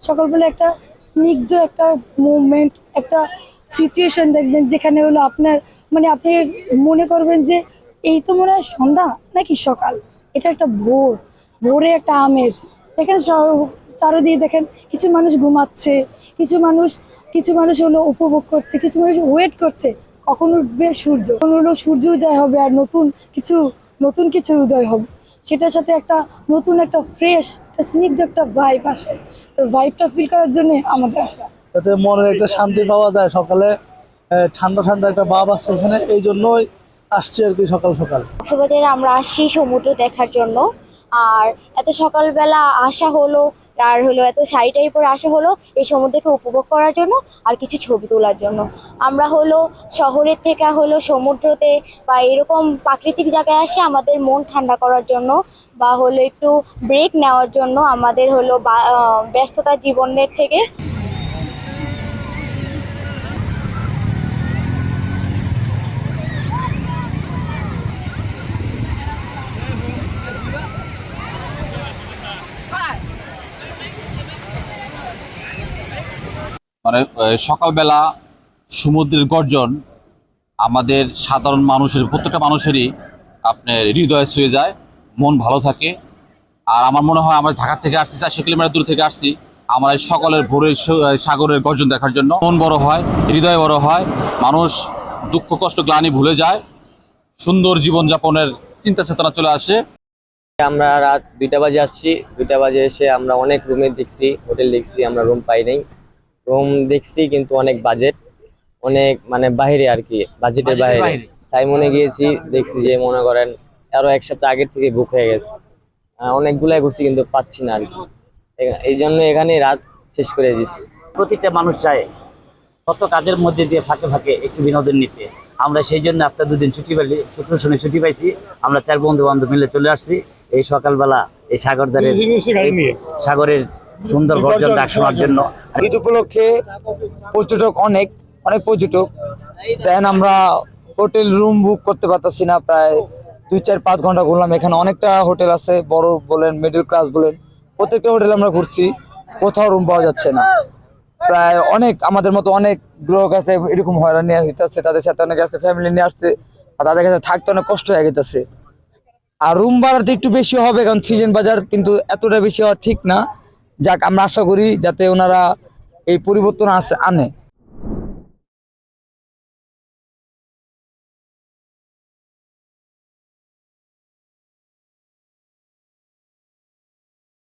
সকালবেলা একটা স্নিগ্ধ একটা মুভমেন্ট একটা সিচুয়েশন দেখবেন যেখানে হলো আপনার মানে আপনি মনে করবেন যে এই তো মনে হয় সন্ধ্যা নাকি সকাল? এটা একটা ভোর, ভোরে একটা আমেজ। এখানে চারদিকে দেখেন কিছু মানুষ ঘুমাচ্ছে, কিছু মানুষ কিছু মানুষ হলো উপভোগ করছে, কিছু মানুষ ওয়েট করছে, কখন উঠবে সূর্য? কখন হলো সূর্য উদয় হবে আর নতুন কিছু, নতুন কিছুর উদয় হবে সেটার সাথে একটা নতুন একটা ফ্রেশ একটা স্নিগ্ধ একটা ভাইব আসে। ভাইবটা ফিল করার জন্য আমাদের আসা। যাতে মনের একটা শান্তি পাওয়া যায় সকালে। ঠান্ডা ঠান্ডা একটা ভাব আছে এখানে এই জন্যই আসছি আর কি সকাল সকাল। কক্সবাজারে আমরা আসছি সমুদ্র দেখার জন্য। আর এত সকালবেলা আসা হলো, আর হলো এত শাড়ি টাড়ি পরে আসা হলো, এই সমুদ্রকে উপভোগ করার জন্য আর কিছু ছবি তোলার জন্য। আমরা হলো শহরের থেকে হলো সমুদ্রতে বা এরকম প্রাকৃতিক জায়গায় আসে, আমাদের মন ঠান্ডা করার জন্য বা হলো একটু ব্রেক নেওয়ার জন্য আমাদের হলো ব্যস্ততা জীবনের থেকে মানে সকালবেলা সমুদ্রের গর্জন আমাদের সাধারণ মানুষের, প্রত্যেকটা মানুষেরই আপনার হৃদয়ে ছুঁয়ে যায়, মন ভালো থাকে। আর আমার মনে হয় আমরা ঢাকা থেকে আসছি, চারশো কিলোমিটার দূর থেকে আসছি, আমরা এই সকালের ভোরের সাগরের গর্জন দেখার জন্য। মন বড় হয়, হৃদয় বড় হয়, মানুষ দুঃখ, কষ্ট, গ্লানি ভুলে যায়, সুন্দর জীবনযাপনের চিন্তা চেতনা চলে আসে। আমরা রাত দুইটা বাজে আসছি, দুইটা বাজে এসে আমরা অনেক রুমে দেখছি হোটেল দেখছি, আমরা রুম পাই নাই। রুম দেখছি কিন্তু অনেক বাজেট অনেক মানে বাইরে আর কি বাজেটের বাইরে সাইমনে গিয়েছি দেখছি যে মনে করেন আরও এক সপ্তাহ আগের থেকে বুক হয়ে গেছে। অনেকগুলাই ঘুরছি কিন্তু পাচ্ছি না আর কি। এই জন্য এখানে রাত শেষ করে দিচ্ছি প্রতিটা মানুষ চায় কত কাজের মধ্যে দিয়ে ফাঁকে ফাঁকে একটু বিনোদন নিতে। আমরা সেই জন্য আজকে দুদিন ছুটি পেলে শুক্র শনি ছুটি পাইছি। আমরা চার বন্ধু বান্ধব মিলে চলে আসছি। এই সকালবেলা এই সাগর ধারে সাগরের সুন্দর গর্জন ডাক শোনার জন্য। ঈদ উপলক্ষে পর্যটক অনেক অনেক পর্যটক। দেন আমরা হোটেল রুম বুক করতে পারতেছি না প্রায় দুই চার পাঁচ ঘণ্টা ঘুরলাম। এখানে অনেকটা হোটেল আছে বড় বলেন মিডল ক্লাস বলেন প্রত্যেকটা হোটেল আমরা ঘুরছি কোথাও রুম পাওয়া যাচ্ছে না। প্রায় অনেক আমাদের মতো অনেক লোক আছে এরকম হয়রানি হইতেছে তাদের সাথে অনেক আছে ফ্যামিলি নিয়ে আসছে আর তাদের কাছে থাকতে অনেক কষ্ট হয়ে গেছে আর রুম ভাড়াতে একটু বেশি হবে কারণ সিজন বাজার কিন্তু এতটা বেশি হওয়া ঠিক না। যাক আমরা আশা করি যাতে ওনারা এই পরিবর্তন আনে।